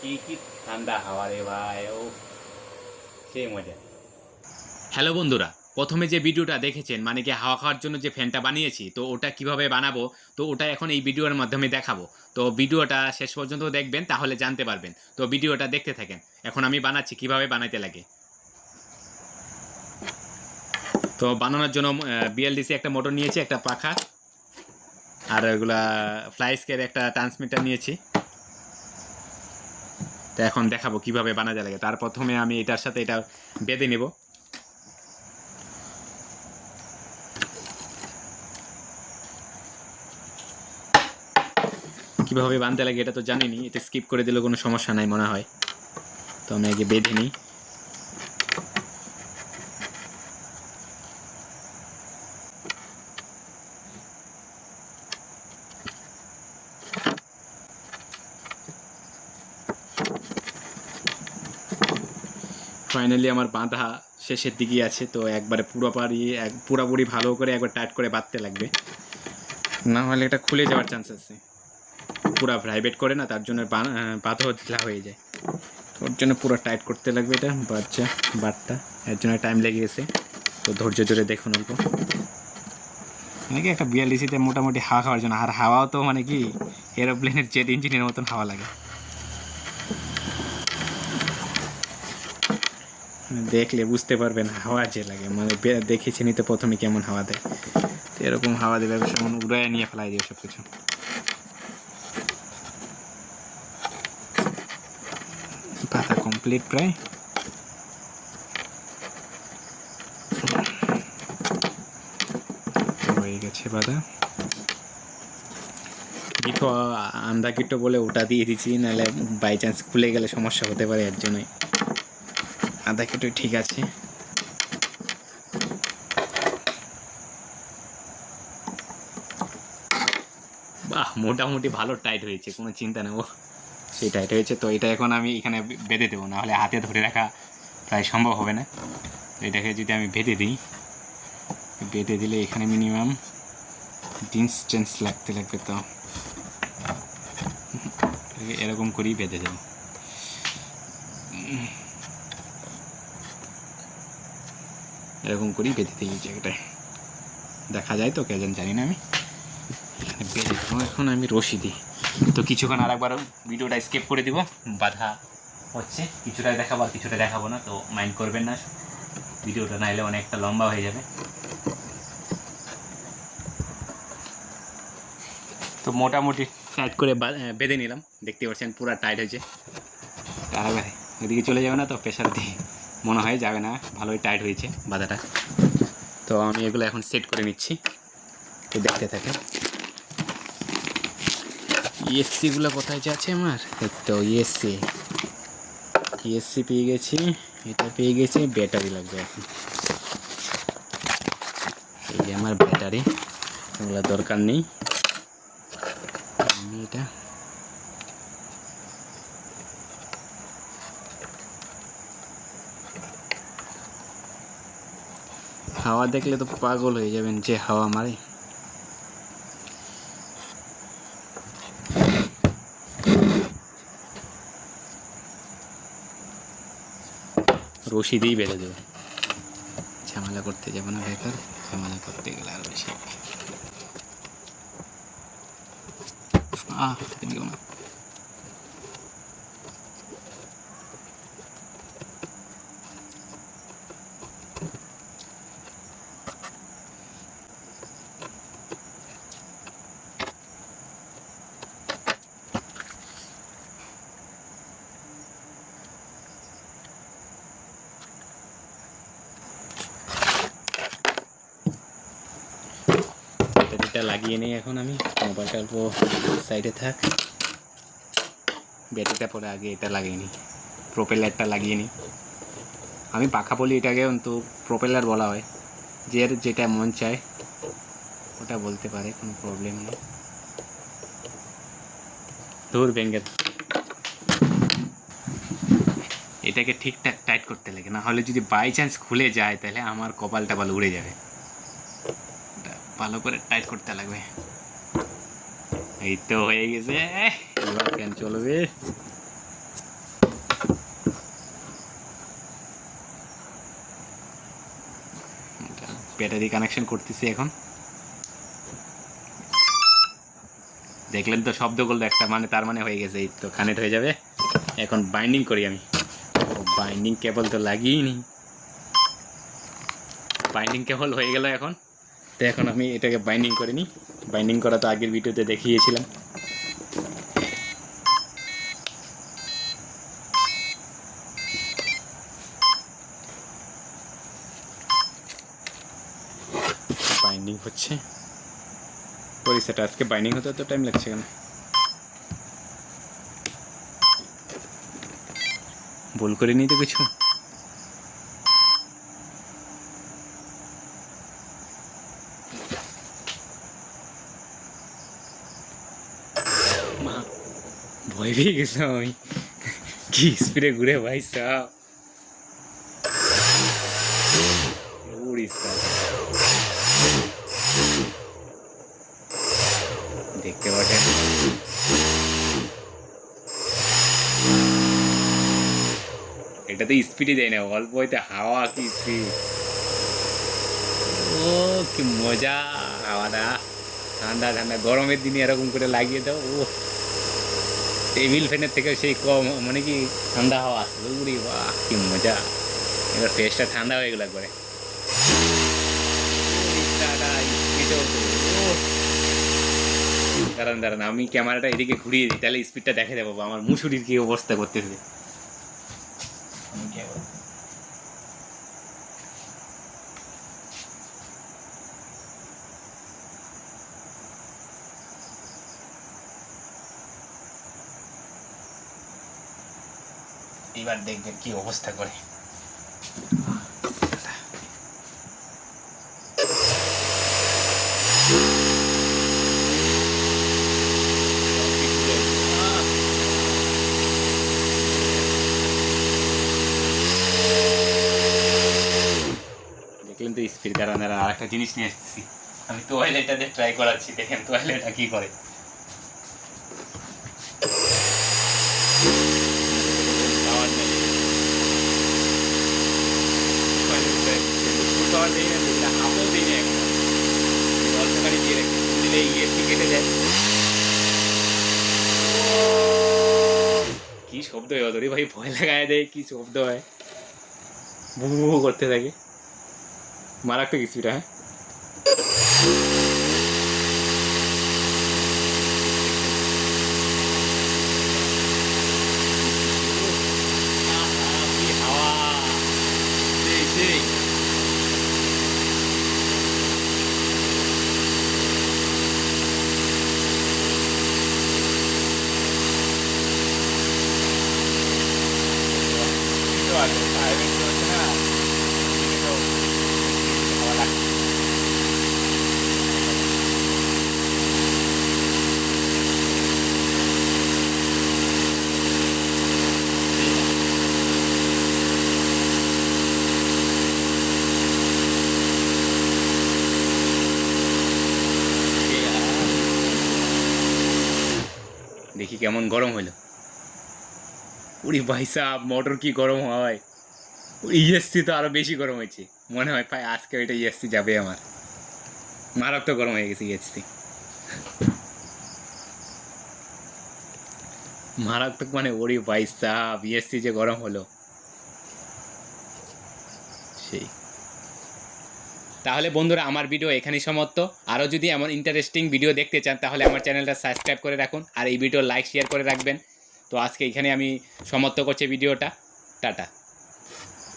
কি কি ঠান্ডা হাওয়া রে ভাই, ও। মজা। হ্যালো বন্ধুরা, প্রথমে যে ভিডিওটা দেখেছেন মানে কি হাওয়া খাওয়ার জন্য যে ফ্যানটা বানিয়েছি, তো ওটা কীভাবে বানাবো, তো ওটা এখন এই ভিডিওর মাধ্যমে দেখাবো। তো ভিডিওটা শেষ পর্যন্ত দেখবেন, তাহলে জানতে পারবেন। তো ভিডিওটা দেখতে থাকেন। এখন আমি বানাচ্ছি, কীভাবে বানাইতে লাগে। তো বানানোর জন্য বিএলডিসি একটা মোটর নিয়েছি, একটা পাখা, আর ওগুলা ফ্লাইস্কের একটা ট্রান্সমিটার নিয়েছি। তো এখন দেখাবো কীভাবে বানাতে লাগে। তার প্রথমে আমি এটার সাথে এটা বেঁধে নেব। কীভাবে বানতে লাগে এটা তো জানিনি, এটা স্কিপ করে দিলে কোনো সমস্যা নাই মনে হয়। তো আমি আগে বেঁধে নিই। ফাইনালি আমার বাঁধা শেষের দিকে আছে, তো একবারে পুরোপুরি এক পুরোপুরি ভালো করে একবার টাইট করে বাঁধতে লাগবে। না হলে এটা খুলে যাওয়ার চান্স আছে। পুরো প্রাইভেট করে না, তার জন্য বাঁধা ঢিলা হয়ে যায়। ওর জন্য পুরো টাইট করতে লাগবে এটা বাচ্চা বাটটা এর জন্য টাইম লেগে গেছে তো ধৈর্য ধরে দেখুন অল্প। মানে কি একটা বিয়াল্লিশিতে মোটামুটি হাওয়া খাওয়ার জন্য, আর হাওয়াও তো মানে কি এরোপ্লেনের জেট ইঞ্জিনের মতন হাওয়া লাগে। দেখলে বুঝতে পারবেন হাওয়া যে লাগে। মানে দেখেছি নি তো প্রথমে কেমন হাওয়া দেয়। তো এরকম হাওয়া দেবে সেমন উড়ায় নিয়ে ফেলাই দিয়ে সব কিছু পাতা কমপ্লিট প্রায়। হয়ে গেছে কিটো আন্দা কিটো বলে ওটা দিয়ে দিচ্ছি, নাহলে বাই চান্স খুলে গেলে সমস্যা হতে পারে এর জন্যই। আধা কিটো ঠিক আছে। বাহ, মোটামুটি ভালো টাইট হয়েছে, কোনো চিন্তা ও সেই টাইট হয়েছে, তো এটা এখন আমি এখানে বেঁধে দেবো না হলে হাতে ধরে রাখা প্রায় সম্ভব হবে না। এটাকে যদি আমি বেঁধে দিই, বেঁধে দিলে এখানে মিনিমাম ডিস্টেন্স লাগতে লাগবে তো এরকম করেই বেঁধে দেবো। এরকম করেই বেঁধে দিই জায়গাটায়। দেখা যায় তো কেজন জানি না আমি। বেঁধে এখন আমি রশি দিই। তো কিছুক্ষণ আর একবার ভিডিওটা স্কেপ করে দিব, বাধা হচ্ছে। কিছুটা দেখাবো আর কিছুটা দেখাবো না, তো মাইন্ড করবেন না। ভিডিওটা নাইলে অনেকটা লম্বা হয়ে যাবে। তো মোটামুটি টাইট করে বেঁধে নিলাম। দেখতে পাচ্ছেন পুরো টাইট হয়েছে। তারপরে এদিকে চলে যাবে না তো প্রেশার দিয়ে। মনে হয়, যাবে না, ভালোই টাইট হয়েছে বাধাটা। তো আমি এগুলো এখন সেট করে নিচ্ছি। তো দেখতে থাকে ইএসসিগুলো কোথায় যে আছে আমার? তো ইএসসি ইএসসি পেয়ে গেছি। এটা পেয়ে গেছি ব্যাটারি লাগবে এখন। এই যে আমার ব্যাটারি এগুলো দরকার নেই। আমি এটা হাওয়া দেখলে তো পাগল হয়ে যাবেন যে হাওয়া মারে। রশি দিয়েই বেঁধে দেবো। ঝামেলা করতে যাব না বেকার ঝামেলা করতে গেলে আর বেশি। আহ এদিকেও না ব্যাটারিটা লাগিয়ে নিই এখন আমি। মোবাইলটা অল্প সাইডে থাক। ব্যাটারিটা পরে আগে এটা লাগিয়ে নিই। প্রোপেলারটা লাগিয়ে নিই। আমি পাখা বলি এটাকে কিন্তু প্রোপেলার বলা হয়। যে যেটা মন চায় ওটা বলতে পারে কোনো প্রবলেম নেই। দূর ব্যাঙ্গের এটাকে ঠিকঠাক টাইট করতে লাগে। না হলে যদি বাই চান্স খুলে যায় তাহলে আমার কপালটা ভালো উড়ে যাবে। ভালো করে টাইট করতে লাগবে। এই তো হয়ে গেছে। এবার ফ্যান চলবে। ব্যাটারি কানেকশন করতেছি এখন। দেখলেন তো শব্দ করল একটা মানে তার মানে হয়ে গেছে, এই তো কানেক্ট হয়ে যাবে। এখন বাইন্ডিং করি আমি। বাইন্ডিং কেবল তো লাগিয়ে নি। বাইন্ডিং কেবল হয়ে গেল এখন। তো এখন আমি এটাকে বাইন্ডিং করে নিই। বাইন্ডিং করা তো আগের ভিডিওতে দেখিয়েছিলাম। বাইন্ডিং হচ্ছে। করি, সেটা আজকে বাইন্ডিং হতে তো টাইম লাগছে কেন? ভুল করে নি তো কিছু? ভয় পেয়ে গেছিলাম আমি কি স্পিডে ঘুরে ভাই সাহ দেখতে পাচ্ছেন এটাতে স্পিডই দেয় না অল্প হইতে হাওয়া কি স্পিড ও কি মজা হাওয়াটা ঠান্ডা ঠান্ডা গরমের দিনে এরকম করে লাগিয়ে দাও ও টেবিল ফ্যানের থেকে সেই কম মানে কি ঠান্ডা হাওয়া আসছে, উড়ি বাহ, কি মজা। এবার ফেসটা ঠান্ডা হয়ে গেল একবারে। দাঁড়ান দাঁড়ান, আমি ক্যামেরাটা এদিকে ঘুরিয়ে দিই, তাহলে স্পিডটা দেখে দেবো, আমার মুসুরির কি অবস্থা করতেছে। এবার দেখবেন কি অবস্থা করে। দেখলেন তো স্পিড দাঁড়ান আর একটা জিনিস নিয়ে আসতেছি আমি তোয়ালেটা দিয়ে ট্রাই করাচ্ছি দেখেন তোয়ালেটা কি করে পাওয়ার নেই পাওয়ার দিই না দিই না এখন অল্পখানি দিয়ে রাখি দিলে ইএফসি কেটে দেয় কি শব্দ হয় অদরি ভাই ভয় লাগায় দেয় কি শব্দ হয় ভু করতে থাকে মারাত্মক স্পিড হ্যাঁ কেমন গরম হলো? উড়ি ভাই সাহ মোটর কি গরম হয় ইএসসি তো আরও বেশি গরম হয়েছে। মনে হয় ভাই আজকে ওইটা ইএসসি যাবে আমার। মারাত্মক গরম হয়ে গেছে ইএসসি মারাত্মক মানে ওরে ভাই সাহ ইএসসি যে গরম হলো। সেই। তাহলে বন্ধুরা, আমার ভিডিও এখানেই সমাপ্ত। আরও যদি এমন ইন্টারেস্টিং ভিডিও দেখতে চান, তাহলে আমার চ্যানেলটা সাবস্ক্রাইব করে রাখুন আর এই ভিডিও লাইক শেয়ার করে রাখবেন। তো আজকে এখানে আমি সমাপ্ত করছি ভিডিওটা টাটা।